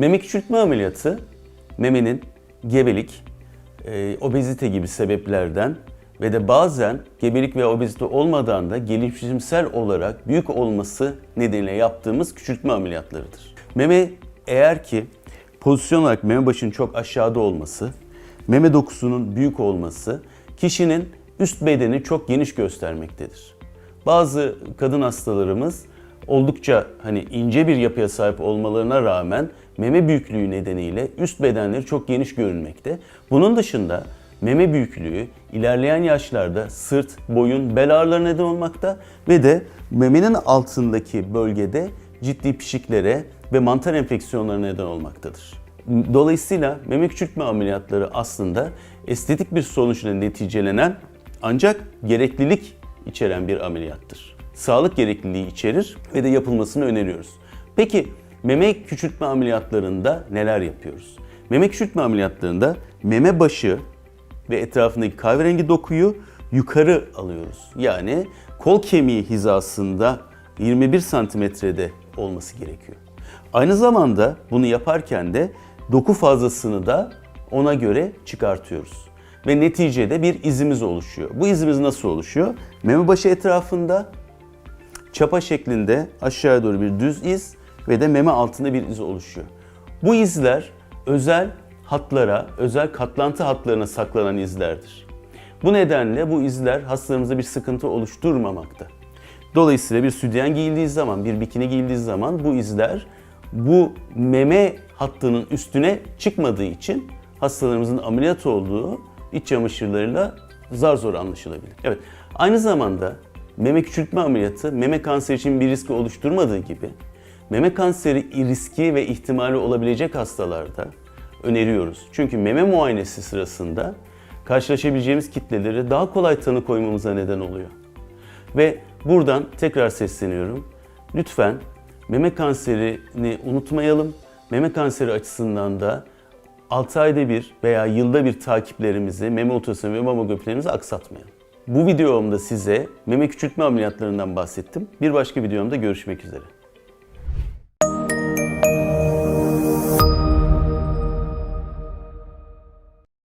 Meme küçültme ameliyatı memenin gebelik, e, obezite gibi sebeplerden ve de bazen gebelik ve obezite olmadan da gelişimsel olarak büyük olması nedeniyle yaptığımız küçültme ameliyatlarıdır. Meme eğer ki pozisyon olarak meme başının çok aşağıda olması, meme dokusunun büyük olması kişinin üst bedeni çok geniş göstermektedir. Bazı kadın hastalarımız oldukça hani ince bir yapıya sahip olmalarına rağmen meme büyüklüğü nedeniyle üst bedenleri çok geniş görünmekte. Bunun dışında meme büyüklüğü ilerleyen yaşlarda sırt, boyun, bel ağrılarına neden olmakta ve de memenin altındaki bölgede ciddi pişiklere ve mantar enfeksiyonlarına neden olmaktadır. Dolayısıyla meme küçültme ameliyatları aslında estetik bir sonuçla neticelenen ancak gereklilik içeren bir ameliyattır. Sağlık gerekliliği içerir ve de yapılmasını öneriyoruz. Peki meme küçültme ameliyatlarında neler yapıyoruz? Meme küçültme ameliyatlarında meme başı ve etrafındaki kahverengi dokuyu yukarı alıyoruz. Yani kol kemiği hizasında 21 santimetrede olması gerekiyor. Aynı zamanda bunu yaparken de doku fazlasını da ona göre çıkartıyoruz. Ve neticede bir izimiz oluşuyor. Bu izimiz nasıl oluşuyor? Meme başı etrafında çapa şeklinde aşağıya doğru bir düz iz ve de meme altında bir iz oluşuyor. Bu izler özel hatlara, özel katlantı hatlarına saklanan izlerdir. Bu nedenle bu izler hastalarımızda bir sıkıntı oluşturmamakta. Dolayısıyla bir sütyen giyildiği zaman, bir bikini giyildiği zaman bu izler bu meme hattının üstüne çıkmadığı için hastalarımızın ameliyat olduğu iç çamaşırlarıyla zar zor anlaşılabilir. Evet, aynı zamanda meme küçültme ameliyatı meme kanseri için bir riski oluşturmadığı gibi meme kanseri riski ve ihtimali olabilecek hastalarda öneriyoruz. Çünkü meme muayenesi sırasında karşılaşabileceğimiz kitleleri daha kolay tanı koymamıza neden oluyor. Ve buradan tekrar sesleniyorum. Lütfen meme kanserini unutmayalım. Meme kanseri açısından da 6 ayda bir veya yılda bir takiplerimizi, meme ultrasonu ve mamografilerimizi aksatmayalım. Bu videomda size meme küçültme ameliyatlarından bahsettim. Bir başka videomda görüşmek üzere.